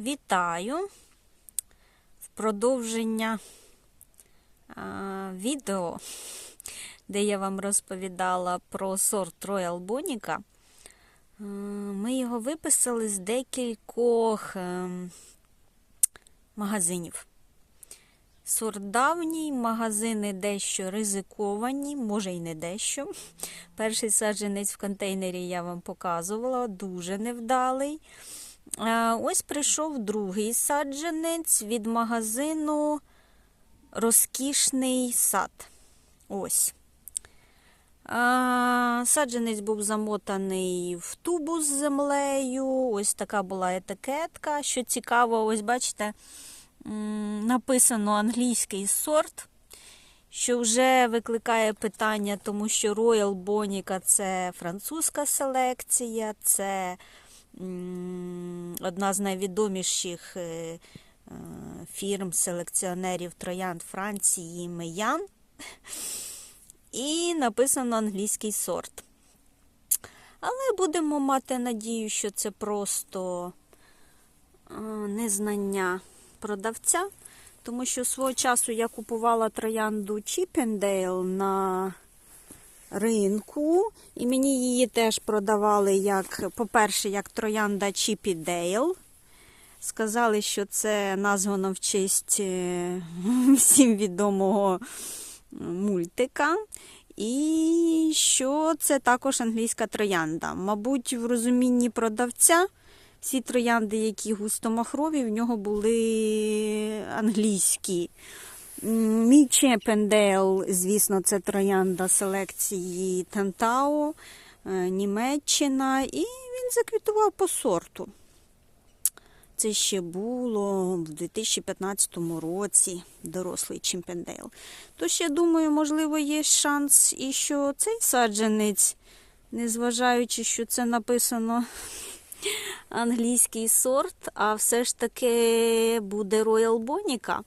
Вітаю в продовження а, відео, де я вам розповідала про сорт Royal Bonica. Ми його виписали з декількох ем, магазинів. Сорт давній, магазини дещо ризиковані, може й не дещо. Перший саджанець в контейнері я вам показувала, дуже невдалий. Ось прийшов другий саджанець від магазину Розкішний сад. Ось. Саджанець був замотаний в тубу з землею. Ось така була етикетка. Що цікаво, ось бачите, написано англійський сорт. Що вже викликає питання, тому що Royal Bonica це французька селекція, це одна з найвідоміших е, е, фірм селекціонерів троянд Франції Меян. І написано англійський сорт. Але будемо мати надію, що це просто е, незнання продавця. Тому що свого часу я купувала троянду Чіпендейл на ринку, і мені її теж продавали як, по-перше, як троянда Чіпі Дейл. Сказали, що це названо в честь е, всім відомого мультика. І що це також англійська троянда. Мабуть, в розумінні продавця всі троянди, які густомахрові, в нього були англійські. Мій Чепендейл, звісно, це троянда селекції Тантау, е, Німеччина, і він заквітував по сорту. Це ще було в 2015 році дорослий Чімпендейл. Тож, я думаю, можливо, є шанс, і що цей саджанець, незважаючи, що це написано англійський сорт, а все ж таки буде Royal Bonica.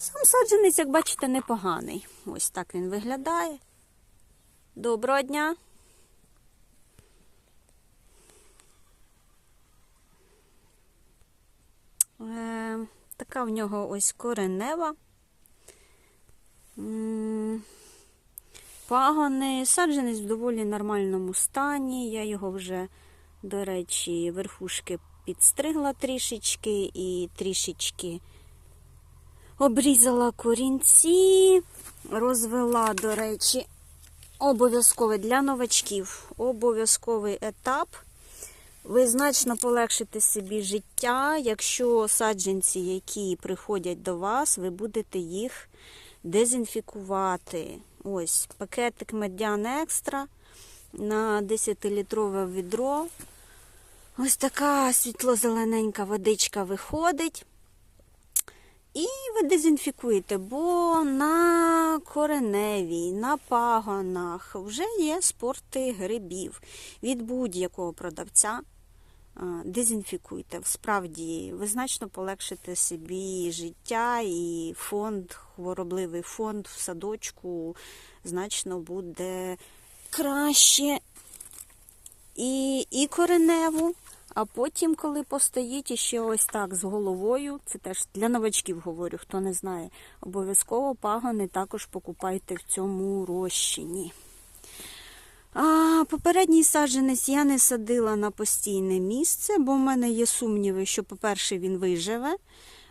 Сам саджанець, як бачите, непоганий. Ось так він виглядає. Доброго дня! Е, така в нього ось коренева. М, Пагони. Саджанець в доволі нормальному стані. Я його вже, до речі, верхушки підстригла трішечки і трішечки обрізала корінці, розвела, до речі, обов'язковий для новачків, обов'язковий етап. Ви значно полегшите собі життя, якщо саджанці, які приходять до вас, ви будете їх дезінфікувати. Ось пакетик медян екстра на 10-літрове відро. Ось така світло-зелененька водичка виходить. І ви дезінфікуєте, бо на кореневій, на пагонах вже є спорти грибів від будь-якого продавця. Дезінфікуйте. Справді, ви значно полегшите собі життя і фонд, хворобливий фонд в садочку значно буде краще. І, і кореневу. А потім, коли постоїть іще ось так з головою, це теж для новачків говорю, хто не знає, обов'язково пагони також покупайте в цьому розчині. А, Попередній саджанець я не садила на постійне місце, бо в мене є сумніви, що, по-перше, він виживе.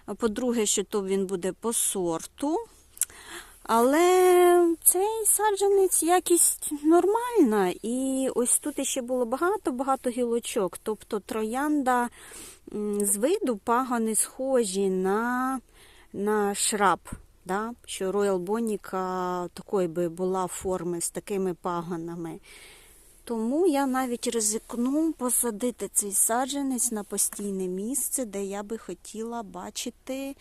а По-друге, що то він буде по сорту. Але цей саджанець якість нормальна. І ось тут ще було багато-багато гілочок. Тобто троянда з виду пагони схожі на, на шраб. Да? Що Royal Bonica такої би була форми з такими пагонами. Тому я навіть ризикну посадити цей саджанець на постійне місце, де я би хотіла бачити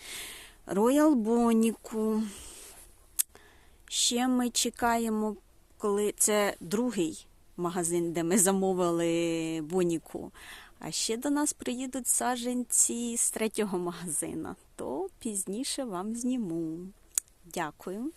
Royal Боніку. Ще ми чекаємо, коли це другий магазин, де ми замовили Боніку. А ще до нас приїдуть саженці з третього магазину. То пізніше вам зніму. Дякую.